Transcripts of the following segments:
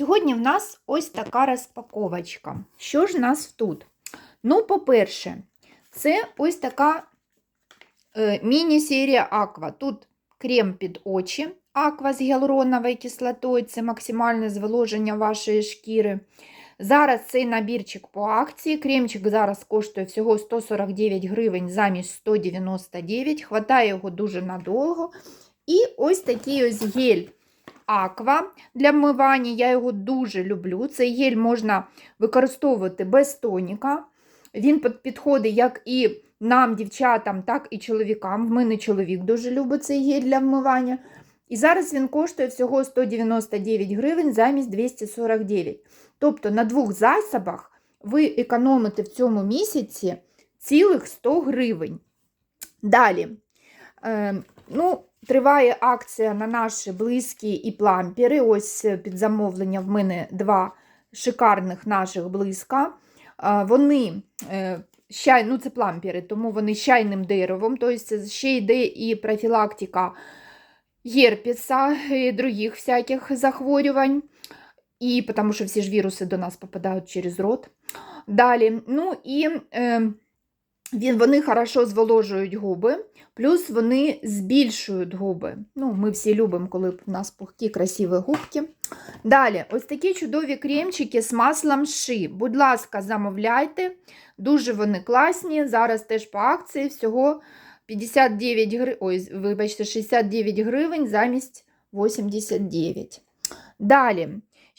Сьогодні в нас ось така розпаковочка. Що ж в нас тут? Ну, по-перше, це ось така е, міні-серія Аква. Тут крем під очі, Аква з гіалуроновою кислотою, це максимальне зволоження вашої шкіри. Зараз цей набірчик по акції. Кремчик зараз коштує всього 149 гривень замість 199. Хватає його дуже надовго. І ось такий ось гель Аква для вмивання. Я його дуже люблю. Цей гель можна використовувати без тоніка. Він підходить як і нам, дівчатам, так і чоловікам. В мене чоловік дуже любить цей гель для вмивання. І зараз він коштує всього 199 гривень замість 249. Тобто на двох засобах ви економите в цьому місяці цілих 100 гривень. Далі. Е, ну, Триває акція на наші близькі і плампери. Ось е, під замовлення в мене два шикарних наших близька. Е, Вони е, ну це плампери, тому вони чайним деревом, тобто ще йде і профілактика герпеса і других всяких захворювань. І тому що всі ж віруси до нас попадають через рот. Далі, ну і е, він, вони хорошо зволожують губи, плюс вони збільшують губи. Ну, Ми всі любимо, коли в нас пухкі, красиві губки. Далі, ось такі чудові кремчики з маслом ши. Будь ласка, замовляйте. Дуже вони класні. Зараз теж по акції всього 59 гривень, ой, вибачте, 69 гривень замість 89. Далі.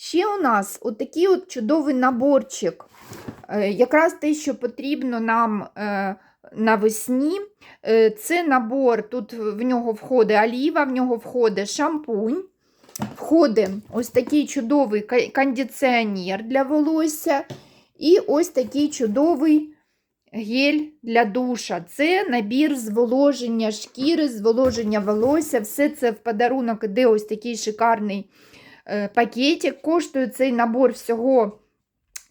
Ще у нас отакий от чудовий наборчик. Е, Якраз те, що потрібно нам е, навесні. Е, Це набор, тут в нього входить оліва, в нього входить шампунь, входить ось такий чудовий кондиціонер для волосся. І ось такий чудовий гель для душа. Це набір зволоження шкіри, зволоження волосся. Все це в подарунок іде ось такий шикарний пакетик. Коштує цей набор всього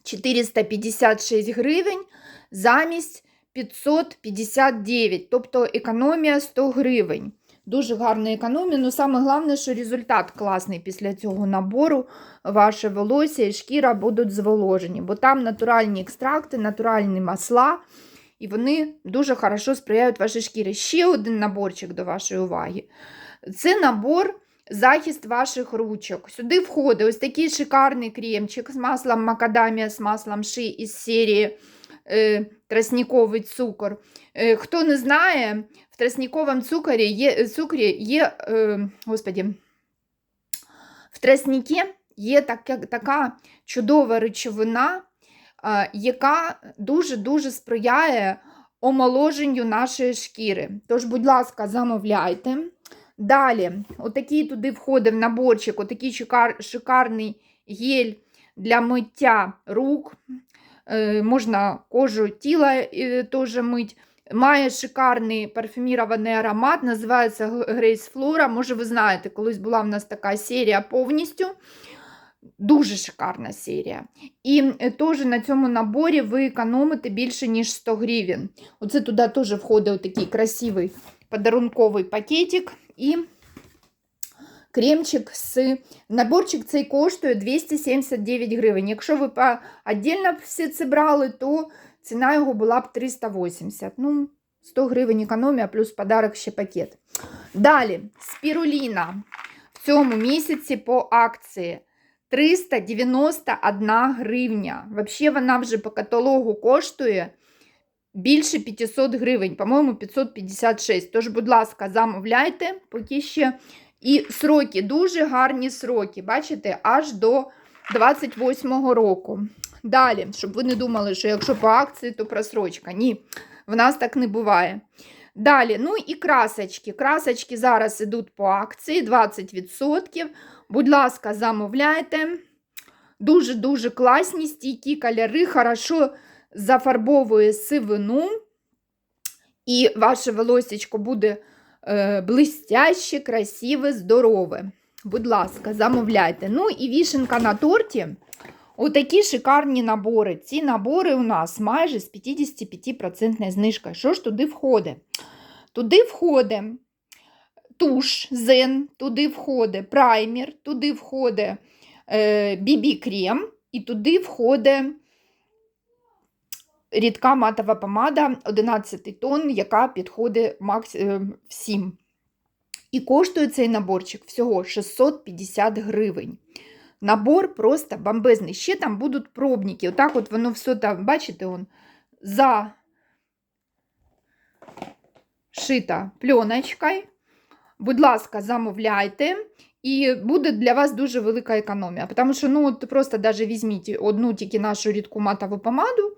456 гривень замість 559, тобто економія 100 гривень. Дуже гарна економія, але саме головне, що результат класний після цього набору. Ваше волосся і шкіра будуть зволожені, бо там натуральні екстракти, натуральні масла, і вони дуже хорошо сприяють вашій шкірі. Ще один наборчик до вашої уваги. Це набор захист ваших ручок. Сюди входить ось такий шикарний кремчик з маслом макадамія, з маслом ши із серії е, тростниковий цукор. Е, хто не знає, в тростниковому цукорі є, цукрі є е, господі, в тростникі є така, така чудова речовина, е, яка дуже-дуже сприяє омоложенню нашої шкіри. Тож, будь ласка, замовляйте. Далі, отакий туди входив наборчик, отакий шикар, шикарний гель для миття рук. Е, можна кожу тіла е, теж мить. Має шикарний парфюмірований аромат, називається Grace Flora. Може, ви знаєте, колись була в нас така серія повністю. Дуже шикарна серія. І е, теж на цьому наборі ви економите більше, ніж 100 гривень. Оце туди теж входить такий красивий подарунковий пакетик і кремчик з наборчик цей коштує 279 гривень. Якщо ви віддільно все це брали, то ціна його була б 380. Ну, 100 гривень економія, плюс подарок ще пакет. Далі, спіруліна в цьому місяці по акції 391 гривня. Взагалі, вона вже по каталогу коштує більше 500 гривень, по-моєму, 556. Тож, будь ласка, замовляйте, поки ще. І сроки, дуже гарні сроки, бачите, аж до 28-го року. Далі, щоб ви не думали, що якщо по акції, то просрочка. Ні, в нас так не буває. Далі, ну і красочки. Красочки зараз йдуть по акції 20%. Будь ласка, замовляйте. Дуже-дуже класні стійкі кольори, хорошо зафарбовує сивину, і ваше волосечко буде е, блистяще, красиве, здорове. Будь ласка, замовляйте. Ну і вішенка на торті. Отакі шикарні набори. Ці набори у нас майже з 55% знижкою. Що ж туди входить? Туди входить туш зен, туди входить праймер, туди входить е, BB-крем, і туди входить рідка матова помада 11 тонн, яка підходить е, всім. І коштує цей наборчик всього 650 гривень. Набор просто бомбезний. Ще там будуть пробники. Отак от воно все там, бачите, он за шита пленочкою. Будь ласка, замовляйте. І буде для вас дуже велика економія. Тому що, ну, от просто даже візьміть одну тільки нашу рідку матову помаду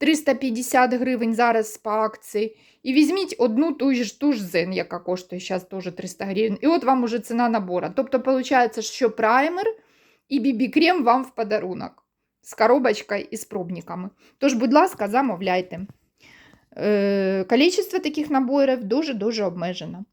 350 гривень зараз по акції. І візьміть одну ту ж ту ж зен, яка коштує зараз теж 300 гривень. І от вам уже ціна набора. Тобто, виходить, що праймер і бібі-крем вам в подарунок з коробочкою і з пробниками. Тож, будь ласка, замовляйте. Е, Количество таких наборів дуже-дуже обмежено.